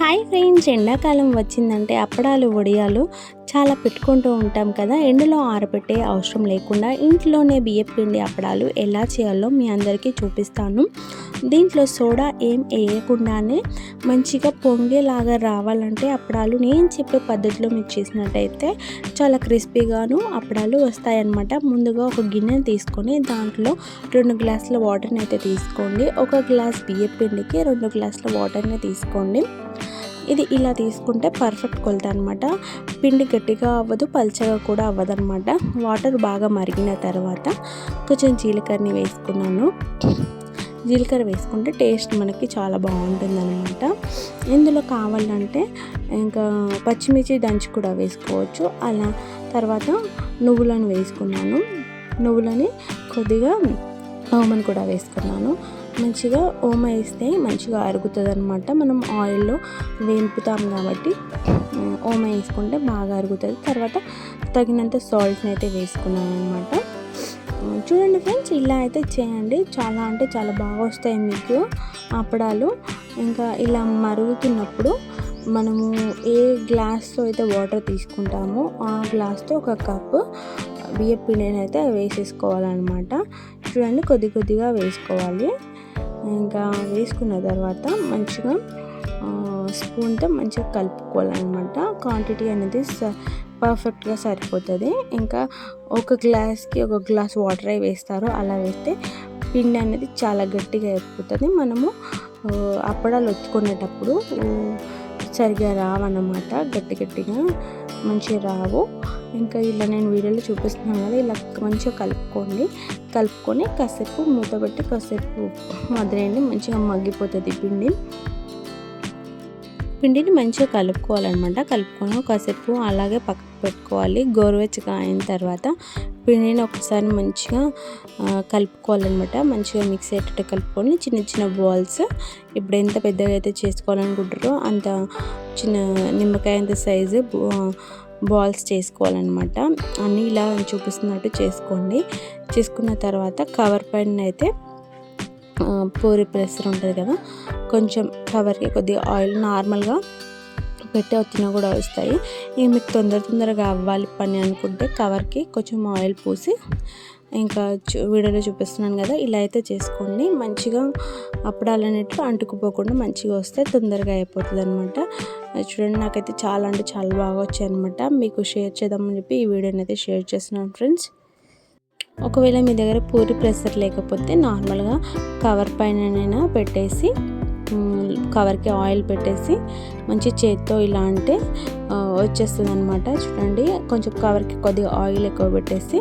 Hi friends ఎండాకాలం వచ్చిందంటే అప్పడాలు వడియాలు చాలా పెట్టుకుంటూ ఉంటాం కదా. ఎండలో ఆరబెట్టే అవసరం లేకుండా ఇంట్లోనే బియ్యం పిండి అప్పడాలు ఎలా చేయాలో మీ అందరికీ చూపిస్తాను. దీంట్లో సోడా ఏం వేయకుండానే మంచిగా పొంగేలాగా రావాలంటే అప్పడాలు నేను చెప్పే పద్ధతిలో మీరు చేసినట్టయితే చాలా క్రిస్పీగాను అప్పడాలు వస్తాయన్నమాట. ముందుగా ఒక గిన్నెను తీసుకొని దాంట్లో రెండు గ్లాసుల వాటర్ని అయితే తీసుకోండి. ఒక గ్లాస్ బియ్యం పిండికి రెండు గ్లాసుల వాటర్ని తీసుకోండి. ఇది ఇలా తీసుకుంటే పర్ఫెక్ట్ కొలత అనమాట పిండి గట్టిగా అవ్వదు పల్చగా కూడా అవ్వదు అనమాట వాటర్ బాగా మరిగిన తర్వాత కొంచెం జీలకర్రని వేసుకున్నాను. జీలకర్ర వేసుకుంటే టేస్ట్ మనకి చాలా బాగుంటుంది అనమాట ఇందులో కావాలంటే ఇంకా పచ్చిమిర్చి దంచి కూడా వేసుకోవచ్చు. అలా తర్వాత నువ్వులను వేసుకున్నాను. నువ్వులని కొద్దిగా ఓమన్ కూడా వేసుకున్నాను. మంచిగా ఓమ వేస్తే మంచిగా అరుగుతుంది అనమాట మనం ఆయిల్లో వేంపుతాం కాబట్టి ఓమ వేసుకుంటే బాగా అరుగుతుంది. తర్వాత తగినంత సాల్ట్ని అయితే వేసుకున్నాను అనమాట చూడండి ఫ్రెండ్స్ ఇలా అయితే చేయండి. చాలా అంటే చాలా బాగా వస్తాయి మీకు అప్పడాలు. ఇంకా ఇలా మరుగుతున్నప్పుడు మనము ఏ గ్లాస్తో అయితే వాటర్ తీసుకుంటామో ఆ గ్లాస్తో ఒక కప్పు బియ్య పిండిని అయితే వేసేసుకోవాలన్నమాట. చూడండి కొద్ది కొద్దిగా వేసుకోవాలి. ఇంకా వేసుకున్న తర్వాత మంచిగా స్పూన్తో మంచిగా కలుపుకోవాలన్నమాట. క్వాంటిటీ అనేది పర్ఫెక్ట్గా సరిపోతుంది. ఇంకా ఒక గ్లాస్కి ఒక గ్లాస్ వాటర్ వేస్తారు. అలా వేస్తే పిండి అనేది చాలా గట్టిగా అయిపోతుంది. మనము అప్పడాలు ఒత్తుకునేటప్పుడు సరిగా రావన్నమాట. గట్టి గట్టిగా మంచిగా రావు. ఇంకా ఇలా నేను వీడియోలో చూపిస్తున్నాను కదా ఇలా మంచిగా కలుపుకోండి. కలుపుకొని కాసేపు మూత పెట్టి కాసేపు వదిలేయండి మంచిగా మగ్గిపోతుంది పిండి. పిండిని మంచిగా కలుపుకోవాలన్నమాట. కలుపుకొని కాసేపు అలాగే పక్కకు పెట్టుకోవాలి. గోరువెచ్చగా అయిన తర్వాత పిండిని ఒకసారి మంచిగా కలుపుకోవాలన్నమాట. మంచిగా మిక్స్ అయ్యేటట్టు కలుపుకొని చిన్న చిన్న బాల్స్ ఇప్పుడు ఎంత పెద్దగా అయితే చేసుకోవాలనుకుంటారో అంత చిన్న నిమ్మకాయ అంత సైజు బాల్స్ చేసుకోవాలన్నమాట. అన్నీ ఇలా చూపిస్తున్నట్టు చేసుకోండి. చేసుకున్న తర్వాత కవర్ పైన అయితే పూరి ప్రెసర్ ఉంటుంది కదా కొంచెం కవర్కి కొద్దిగా ఆయిల్ నార్మల్గా పెట్టి వచ్చినా కూడా వస్తాయి. ఇవి మీకు తొందర తొందరగా అవ్వాలి పని అనుకుంటే కవర్కి కొంచెం ఆయిల్ పూసి ఇంకా వీడియోలో చూపిస్తున్నాను కదా ఇలా అయితే చేసుకోండి. మంచిగా అప్పడాలు అంటుకుపోకుండా మంచిగా వస్తే తొందరగా అయిపోతుంది అనమాట చూడండి నాకైతే చాలా అంటే చాలా బాగా వచ్చాయి అనమాట మీకు షేర్ చేద్దామని చెప్పి ఈ వీడియోని అయితే షేర్ చేస్తున్నాను ఫ్రెండ్స్. ఒకవేళ మీ దగ్గర పూరి ప్రెషర్ లేకపోతే నార్మల్గా కవర్ పైన పెట్టేసి కవర్కి ఆయిల్ పెట్టేసి మంచి చేతితో ఇలా అంటే వచ్చేస్తుంది అనమాట చూడండి కొంచెం కవర్కి కొద్దిగా ఆయిల్ ఎక్కువ పెట్టేసి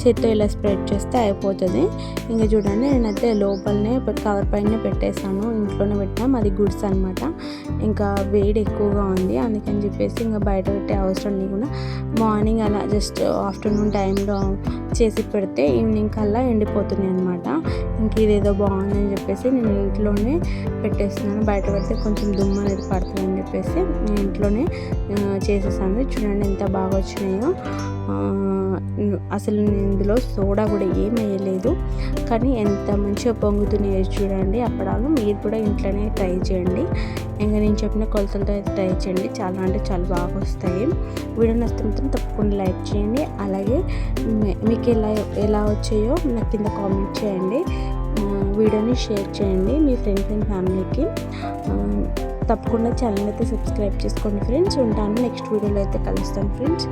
చేత్తో ఇలా స్ప్రెడ్ చేస్తే అయిపోతుంది. ఇంకా చూడండి నేనైతే లోపలనే కవర్ పైన పెట్టేశాను. ఇంట్లోనే పెట్టాం అది గుడ్స్ అనమాట ఇంకా వేడి ఎక్కువగా ఉంది. అందుకని చెప్పేసి ఇంకా బయట పెట్టే అవసరం లేకుండా మార్నింగ్ అలా జస్ట్ ఆఫ్టర్నూన్ టైంలో చేసి పెడితే ఈవినింగ్ కల్లా ఎండిపోతున్నాయి అనమాట ఇంక ఇదేదో బాగుందని చెప్పేసి నేను ఇంట్లోనే పెట్టేస్తున్నాను. బయట పెడితే కొంచెం దుమ్ము అనేది పడుతుంది. చెప్పేసి ఇంట్లోనే చేసేసాను. చూడండి ఎంత బాగా వచ్చినాయో. అసలు ఇందులో సోడా కూడా ఏం వేయలేదు. కానీ ఎంత మంచిగా పొంగుతున్నాయో చూడండి అప్పడాలు. మీరు కూడా ఇంట్లోనే ట్రై చేయండి. ఇంకా నేను చెప్పిన కొలతలతో అయితే ట్రై చేయండి. చాలా అంటే చాలా బాగా వస్తాయి. వీడియో నచ్చితే తప్పకుండా లైక్ చేయండి. అలాగే మీకు ఎలా ఎలా వచ్చాయో నాకు కింద కామెంట్ చేయండి. వీడియోని షేర్ చేయండి మీ ఫ్రెండ్స్ అండ్ ఫ్యామిలీకి. తప్పకుండా ఛానల్ అయితే సబ్స్క్రైబ్ చేసుకోండి ఫ్రెండ్స్ ఉంటాను. నెక్స్ట్ వీడియోలో అయితే కలుస్తాను ఫ్రెండ్స్